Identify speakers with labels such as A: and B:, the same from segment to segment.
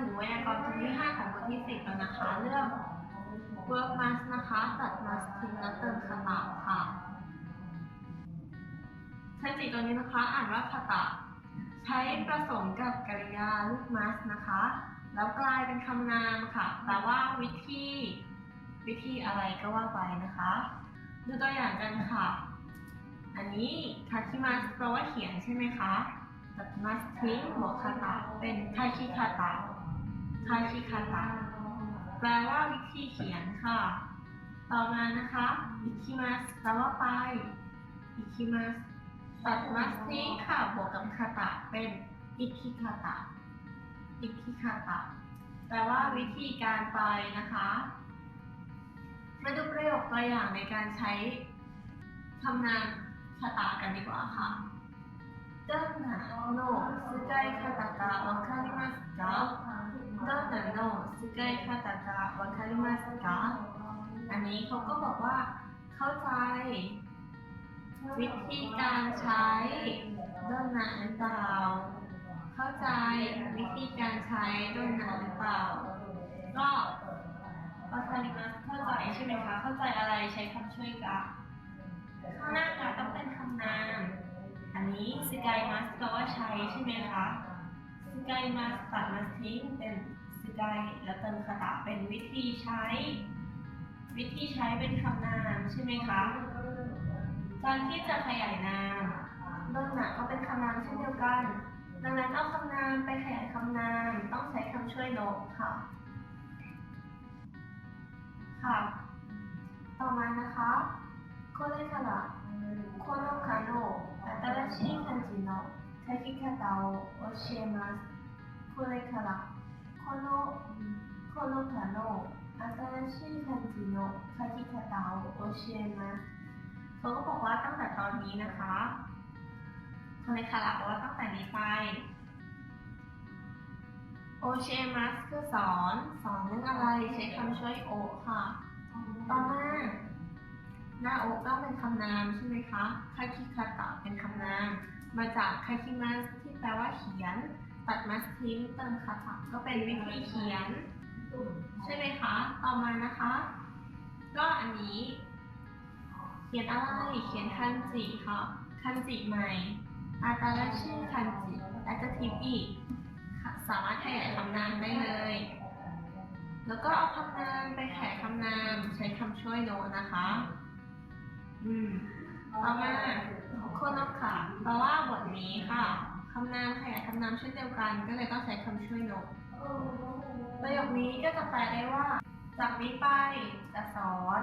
A: ถึงไวยากรณ์ตัวที่5ของบทที่10แล้วนะคะ เรื่อง work must นะคะตัด must ทิ้งแล้วเติมคาตะค่ะคันจิตัวนี้นะคะ อ่านว่าคาตะ ใช้ผสมกับกริยาลูก must นะคะ แล้วกลายเป็นคำนามค่ะแต่ว่าวิธีวิธีอะไรก็ว่าไปนะคะ ดูตัวอย่างกันค่ะ อันนี้คาคิมัสแปลว่าเขียนใช่ไหมคะ ตัดมัสทิหัวคาตะเป็นคาคิคาตะคาคิคาตะแปลว่าวิธีเขียนค่ะ ต่อมานะคะอิคิมัสแปลว่าไปอิคิมัสตัดมัสทิค่ะบวกกับคาตะเป็นอิคิคาตะอิคิคาตะแปลว่าวิธีการไปนะคะ มาดูประโยคตัวอย่างในการใช้คำนามคาตากันดีกว่าค่ะ んなの使い方かわかりますかどんなの使い方かわかりますかอันนี้เขาก็บอกว่า เข้าใจ วิธีการใช้ด้นหนาหรือเปล่า เข้าใจวิธีการใช้ด้นหนาหรือเปล่า ก็วาคาริมัสเข้าใจใช่ไหมคะ เข้าใจอะไรใช้คำช่วยกะ ี้สกายมัสก็ว่าใช้ใช่ไหมคะสกายมัสตัดมาทิ้งเป็นสกายและเติมคาตาเป็นวิธีใช้ วิธีใช้เป็นคำนามใช่ไหมคะการที่จะขยายนามเริ่มหนักก็เป็นคำนามเช่นเดียวกัน ดังนั้นเอาคำนามไปขยายคำนามต้องใช้คำช่วยลบค่ะ ค่ะ ต่อมานะคะโคเลคาระโคโลคาโร 字の書き方を教えます。これからこのこの科の新しい漢字の書き方を教えます。เขาก็บอกว่าตั้งแต่ตอนนี้นะคะคนในคาระบอกว่าตั้งแต่นี้ไป โอเชมัสคือสอน สอนเรื่องอะไรใช้คำช่วยโอค่ะ ต่อมาหน้าโอก็เป็นคำนามใช่ไหมคะคาคิคาตะเป็นคำนาม มาจากคาคิมัสที่แปลว่าเขียน ตัดมัสทิ้งเติมคาตะก็เป็นวิธีเขียน ใช่ไหมคะ ต่อมานะคะ ก็อันนี้ เขียนอะไร เขียนคันจิค่ะ คันจิใหม่ อาตาลชื่อคันจิ adjective อีก สามารถขยายคำนามได้เลย แล้วก็เอาคำนามไปขยายคำนามใช้คำช่วยโนนะคะ อืม ต่อมา คนอกค่ะแปลว่าบทนี้ค่ะคำนามขยายคำนามเช่นเดียวกัน ก็เลยต้องใช้คำช่วยนกประโยคนี้ก็จะแปลได้ว่า จากนี้ไปจะสอน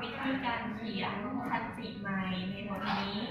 A: วิธีการเขียนคันจิใหม่ในบทนี้